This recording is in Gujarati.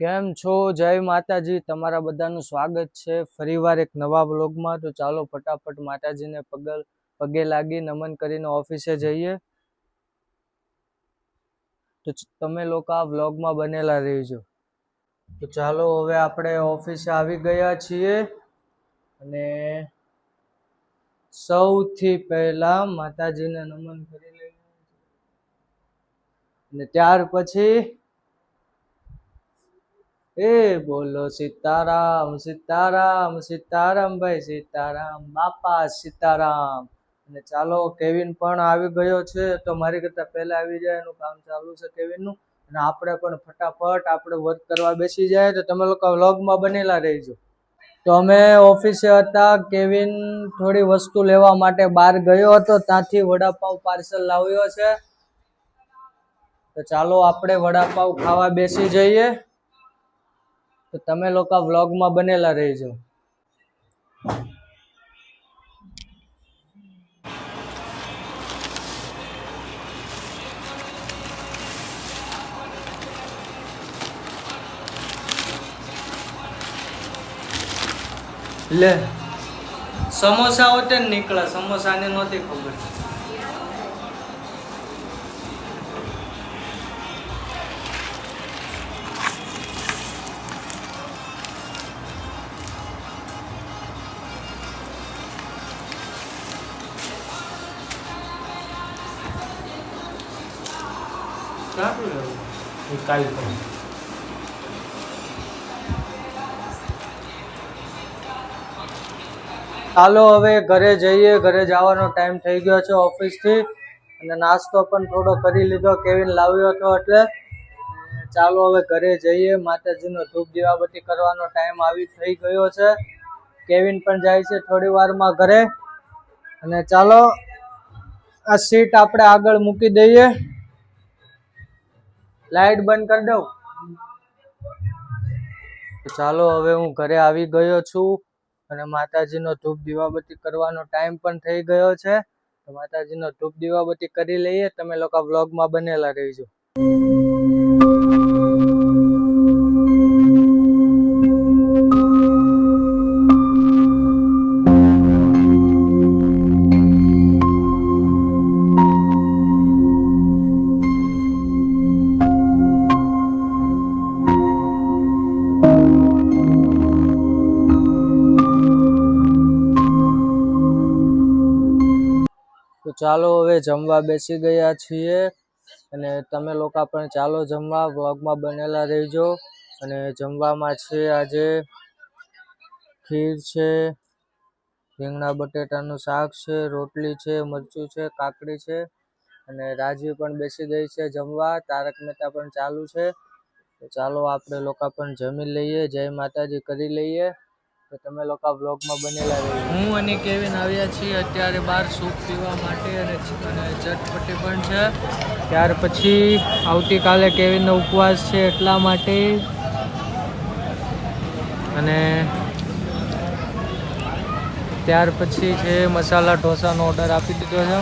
કેમ છો? જય માતાજી. તમારા બધાનું સ્વાગત છે. ફરીવાર એક નવા વ્લોગમાં. તો ચાલો ફટાફટ માતાજીને પગલ, પગે લાગી નમન કરીને ઓફિસે જઈએ. તો તમે લોકો આ વ્લોગમાં બનેલા રહેજો. તો ચાલો હવે આપણે ઓફિસે આવી ગયા છીએ. અને સૌથી પહેલા માતાજીને નમન કરી લઈએ. અને ત્યાર પછી એ બોલો સીતારામ સીતારામ સીતારામ ભાઈ, સીતારામ, બાપા સીતારામ. અને ચાલો, કેવિન પણ આવી ગયો છે, તો મારી કરતા પહેલા આવી જાય, એનું કામ ચાલુ છે કેવિનનું. અને આપણે પણ ફટાફટ આપણે વર્ક કરવા બેસી જાય, તો તમે લોકો વ્લોગમાં બનેલા રહીજો. તો અમે ઓફિસે હતા, કેવિન થોડી વસ્તુ લેવા માટે બહાર ગયો હતો, ત્યાંથી વડાપાઉ પાર્સલ લાવ્યો છે. તો ચાલો, આપણે વડાપાઉં ખાવા બેસી જઈએ. તો તમે લોકો વ્લોગમાં બનેલા રહેજો. લે સમોસા હોતે ને સમોસાને સમોસાની નહોતી ખબર. સારું લેવું એ કાલ પણ ચાલો હવે ઘરે જઈએ. ઘરે જવાનો ટાઈમ થઈ ગયો છે ઓફિસથી અને નાસ્તો પણ થોડો કરી લીધો, કેવિન લાવ્યો હતો એટલે. ચાલો હવે ઘરે જઈએ. માતાજીનો ધૂપ દીવાબત્તી કરવાનો ટાઈમ આવી થઈ ગયો છે. કેવિન પણ જાય છે થોડી વારમાં ઘરે. અને ચાલો, આ સીટ આપણે આગળ મૂકી દઈએ. લાઈટ બંધ કરી દઉં. ચાલો હવે હું ઘરે આવી ગયો છું અને માતાજીનો ધૂપ દીવાબત્તી કરવાનો ટાઈમ પણ થઈ ગયો છે. માતાજીનો ધૂપ દીવાબત્તી કરી લઈએ. તમે લોકો વ્લોગમાં બનેલા રહીજો. ચાલો હવે જમવા બેસી ગયા છીએ. અને તમે લોકો પણ ચાલો જમવા, વ્લોગમાં બનેલા રહેજો. અને જમવામાં છે આજે ખીર છે, રીંગણા, બટેટાનું શાક છે, રોટલી છે, મરચું છે, કાકડી છે. અને રાજી પણ બેસી ગઈ છે જમવા. તારક મહેતા પણ ચાલુ છે. ચાલો આપણે લોકો પણ જમી લઈએ, જય માતાજી કરી લઈએ. તો તમે લોકો બ્લોગમાં બનેલા રહેજો હું અને કેવિન આવ્યા છીએ અત્યારે બહાર સૂપ પીવા માટે અને ચટપટી પણ છે. ત્યાર પછી આવતીકાલે કેવિનનો ઉપવાસ છે એટલા માટે. અને ત્યાર પછી છે મસાલા ઢોસાનો ઓર્ડર આપી દીધો છે.